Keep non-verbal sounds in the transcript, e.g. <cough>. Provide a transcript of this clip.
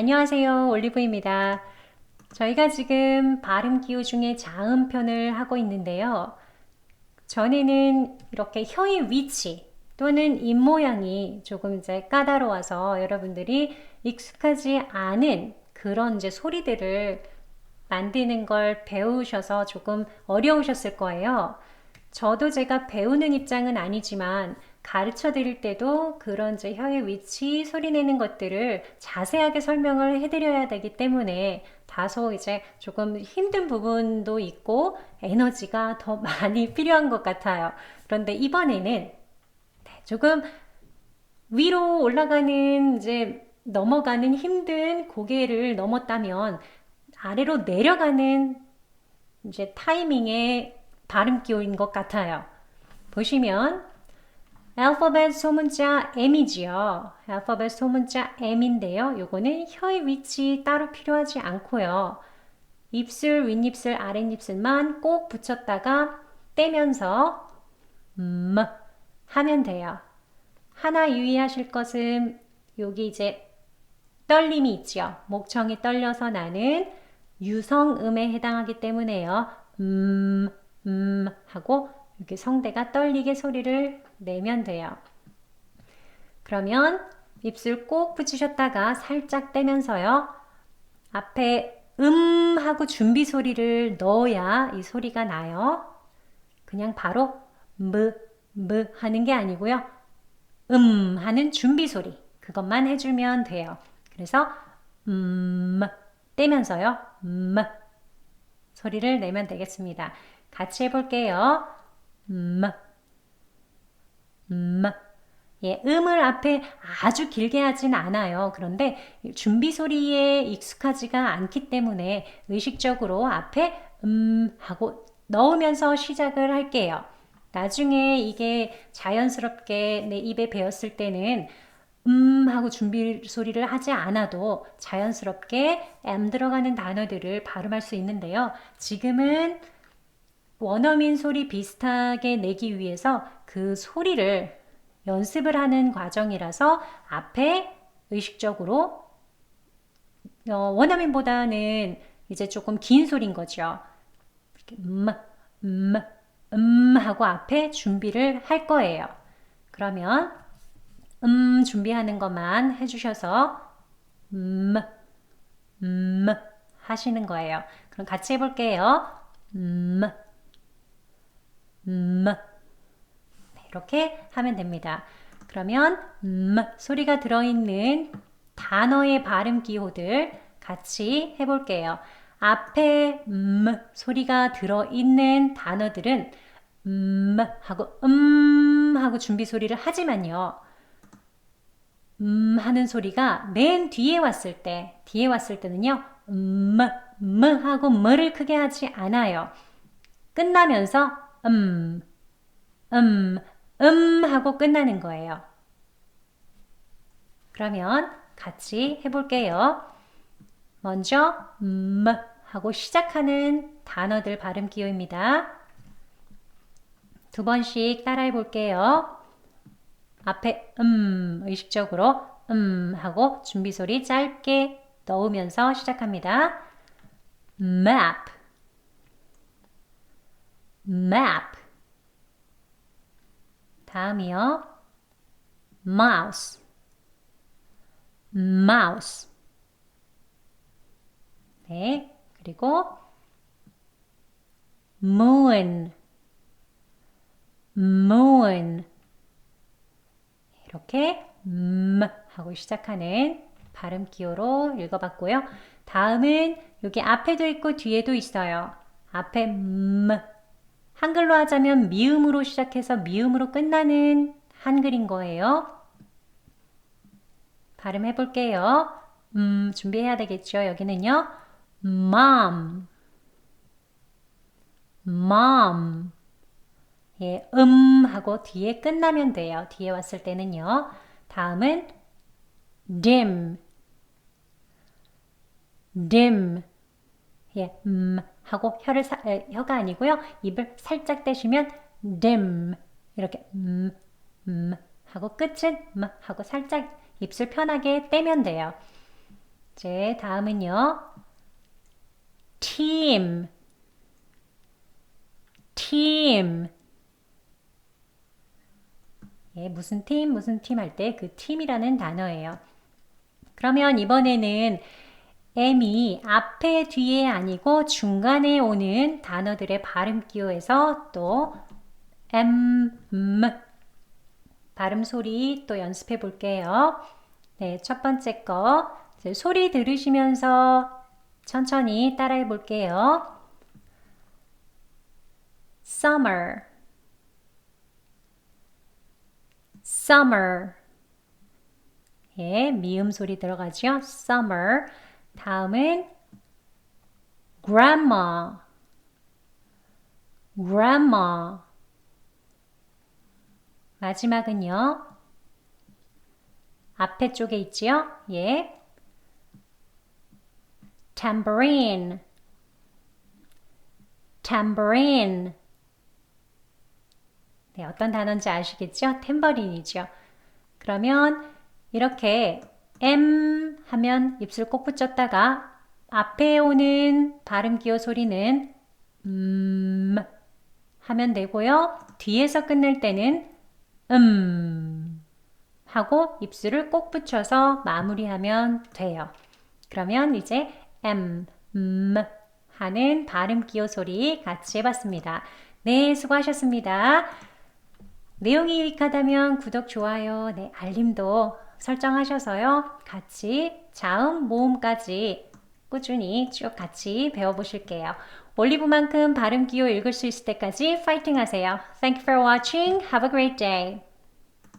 안녕하세요. 올리브입니다. 저희가 지금 발음 기호 중에 자음편을 하고 있는데요. 전에는 이렇게 혀의 위치 또는 입모양이 조금 이제 까다로워서 여러분들이 익숙하지 않은 그런 이제 소리들을 만드는 걸 배우셔서 조금 어려우셨을 거예요. 저도 제가 배우는 입장은 아니지만 가르쳐 드릴 때도 그런 이제 혀의 위치, 소리 내는 것들을 자세하게 설명을 해드려야 되기 때문에 다소 이제 조금 힘든 부분도 있고 에너지가 더 <laughs> 많이 필요한 것 같아요. 그런데 이번에는 네, 조금 위로 올라가는 이제 넘어가는 힘든 고개를 넘었다면 아래로 내려가는 이제 타이밍의 발음 기호인 것 같아요. 보시면 알파벳 소문자 M이지요. 알파벳 소문자 M인데요. 요거는 혀의 위치 따로 필요하지 않고요. 입술, 윗입술, 아랫입술만 꼭 붙였다가 떼면서 음 하면 돼요. 하나 유의하실 것은 여기 이제 떨림이 있죠. 목청이 떨려서 나는 유성음에 해당하기 때문에요. 음, 음 하고 이렇게 성대가 떨리게 소리를 내면 돼요. 그러면 입술 꼭 붙이셨다가 살짝 떼면서요. 앞에 음 하고 준비 소리를 넣어야 이 소리가 나요. 그냥 바로 무, 무 하는 게 아니고요. 음 하는 준비 소리. 그것만 해주면 돼요. 그래서 음 떼면서요. 음 소리를 내면 되겠습니다. 같이 해볼게요. 음, 음. 예, 음을 앞에 아주 길게 하진 않아요. 그런데 준비 소리에 익숙하지가 않기 때문에 의식적으로 앞에 음 하고 넣으면서 시작을 할게요. 나중에 이게 자연스럽게 내 입에 배었을 때는 음 하고 준비 소리를 하지 않아도 자연스럽게 M 들어가는 단어들을 발음할 수 있는데요. 지금은 원어민 소리 비슷하게 내기 위해서 그 소리를 연습을 하는 과정이라서 앞에 의식적으로 어, 원어민보다는 이제 조금 긴 소리인 거죠. 음, 음, 음 하고 앞에 준비를 할 거예요. 그러면 음 준비하는 것만 해주셔서 음, 음 하시는 거예요. 그럼 같이 해볼게요. 음, 음 이렇게 하면 됩니다. 그러면 음 소리가 들어있는 단어의 발음 기호들 같이 해볼게요. 앞에 음 소리가 들어있는 단어들은 음 하고 음 하고 준비 소리를 하지만요. 음 하는 소리가 맨 뒤에 왔을 때, 뒤에 왔을 때는요, 음, 음 하고 뭐를 크게 하지 않아요. 끝나면서 음, 음, 음 하고 끝나는 거예요. 그러면 같이 해볼게요. 먼저 음 하고 시작하는 단어들 발음 기호입니다. 두 번씩 따라해 볼게요. 앞에 음 의식적으로 음 하고 준비 소리 짧게 넣으면서 시작합니다. map map 다음이요. mouse mouse 네, 그리고 moon moon 이렇게 음 하고 시작하는 발음 기호로 읽어봤고요. 다음은 여기 앞에도 있고 뒤에도 있어요. 앞에 음 한글로 하자면 미음으로 시작해서 미음으로 끝나는 한글인 거예요. 발음해 볼게요. 음, 준비해야 되겠죠. 여기는요. mom, mom. 예, 음 하고 뒤에 끝나면 돼요. 뒤에 왔을 때는요. 다음은 dim, dim. 예, 음 하고 혀를 사, 에, 혀가 아니고요. 입을 살짝 떼시면 dim 이렇게 음, 음 하고 끝은 음 하고 살짝 입술 편하게 떼면 돼요. 이제 다음은요. team, team. 예, 무슨 팀, 무슨 팀 할 때 그 팀이라는 단어예요. 그러면 이번에는 M이 앞에 뒤에 아니고 중간에 오는 단어들의 발음 기호에서 또 M, M 발음 소리 또 연습해 볼게요. 네, 첫 번째 거 소리 들으시면서 천천히 따라해 볼게요. Summer, Summer. 예, 미음 소리 들어가죠. Summer. 다음은 grandma, grandma. 마지막은요. 앞에 쪽에 있지요? 예. tambourine, tambourine. 네, 어떤 단어인지 아시겠죠? 탬버린이죠. 그러면 이렇게 M 하면 입술 꼭 붙였다가 앞에 오는 발음 기호 소리는 음 하면 되고요. 뒤에서 끝낼 때는 음 하고 입술을 꼭 붙여서 마무리하면 돼요. 그러면 이제 M, 음 하는 발음 기호 소리 같이 해봤습니다. 네, 수고하셨습니다. 내용이 유익하다면 구독, 좋아요, 네, 알림도 설정하셔서요. 같이 자음, 모음까지 꾸준히 쭉 같이 배워보실게요. 올리브만큼 발음 기호 읽을 수 있을 때까지 파이팅 하세요. Thank you for watching. Have a great day.